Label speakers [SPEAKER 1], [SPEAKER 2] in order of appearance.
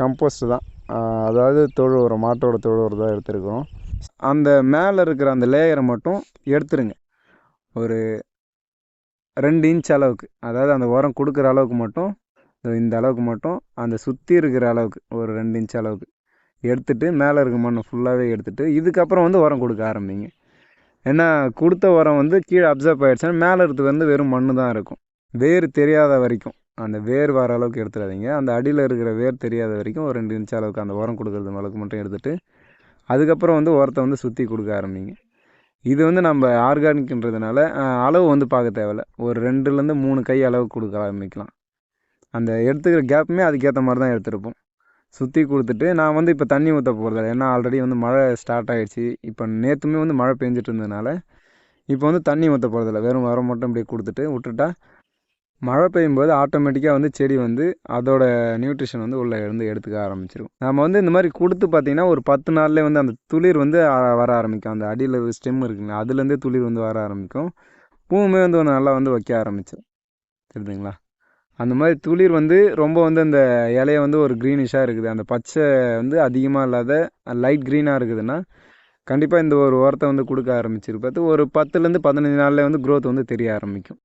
[SPEAKER 1] Compost தான். அதாவது தொழு உரம் மாட்டோட தொழு உரம் தான் எடுத்துருக்கிறோம். அந்த மேலே இருக்கிற அந்த லேயரை மட்டும் எடுத்துருங்க. ஒரு ரெண்டு இன்ச் அளவுக்கு. அதாவது அந்த உரம் கொடுக்குற அளவுக்கு மட்டும் இந்த அளவுக்கு மட்டும் அந்த சுற்றி இருக்கிற அளவுக்கு ஒரு ரெண்டு இன்ச் அளவுக்கு. எடுத்துட்டு மேலே இருக்க மண்ணை ஃபுல்லாகவே எடுத்துட்டு இதுக்கப்புறம் வந்து உரம் கொடுக்க ஆரம்பிங்க. ஏன்னா கொடுத்த உரம் வந்து கீழே அப்சர்வ் ஆகிடுச்சுன்னா மேலே இருக்கிறது வந்து வெறும் மண் தான் இருக்கும். வேறு தெரியாத வரைக்கும். அந்த வேர் வர அளவுக்கு எடுத்துடாதீங்க. அந்த அடியில் இருக்கிற வேர் தெரியாத வரைக்கும் ஒரு ரெண்டு இன்ச் அளவுக்கு அந்த உரம் கொடுக்குறது அளவுக்கு மட்டும் எடுத்துகிட்டு அதுக்கப்புறம் வந்து உரத்தை வந்து சுற்றி கொடுக்க ஆரம்பிங்க. இது வந்து நம்ம ஆர்கானிக்ன்றதுனால அளவு வந்து பார்க்க தேவையில்ல. ஒரு ரெண்டுலேருந்து மூணு கை அளவு கொடுக்க ஆரம்பிக்கலாம். அந்த எடுத்துக்கிற கேப்புமே அதுக்கேற்ற மாதிரி தான் எடுத்துருப்போம். சுற்றி கொடுத்துட்டு நான் வந்து இப்போ தண்ணி ஊற்ற போகிறதில்ல ஏன்னா ஆல்ரெடி வந்து மழை ஸ்டார்ட் ஆகிடுச்சி இப்போ நேற்றுமே வந்து மழை பெஞ்சிட்டு இருந்ததுனால இப்போ வந்து தண்ணி ஊற்ற போகிறதில்ல வெறும் உரம் மட்டும் இப்படி கொடுத்துட்டு விட்டுட்டா மழை பெய்யும்போது ஆட்டோமேட்டிக்காக வந்து செடி வந்து அதோட நியூட்ரிஷன் வந்து உள்ளே இருந்து எடுத்துக்க ஆரம்பிச்சிடும் நம்ம வந்து இந்த மாதிரி கொடுத்து பார்த்தீங்கன்னா ஒரு பத்து நாள்லேயே வந்து அந்த துளிர் வந்து வர ஆரம்பிக்கும். அந்த அடியில் ஸ்டெம் இருக்குங்களா அதுலேருந்தே துளிர் வந்து வர ஆரம்பிக்கும். பூவுமே வந்து நல்லா வந்து வைக்க ஆரம்பிச்சிடும் தெரியுதுங்களா? அந்த மாதிரி துளிர் வந்து ரொம்ப வந்து அந்த இலைய வந்து ஒரு க்ரீனிஷாக இருக்குது. அந்த பச்சை வந்து அதிகமாக இல்லாத லைட் க்ரீனாக இருக்குதுன்னா கண்டிப்பாக இந்த ஒரு உரத்தை வந்து கொடுக்க ஆரம்பிச்சிருப்பது. ஒரு பத்துலேருந்து பதினஞ்சு நாளில் வந்து க்ரோத் வந்து தெரிய ஆரம்பிக்கும்.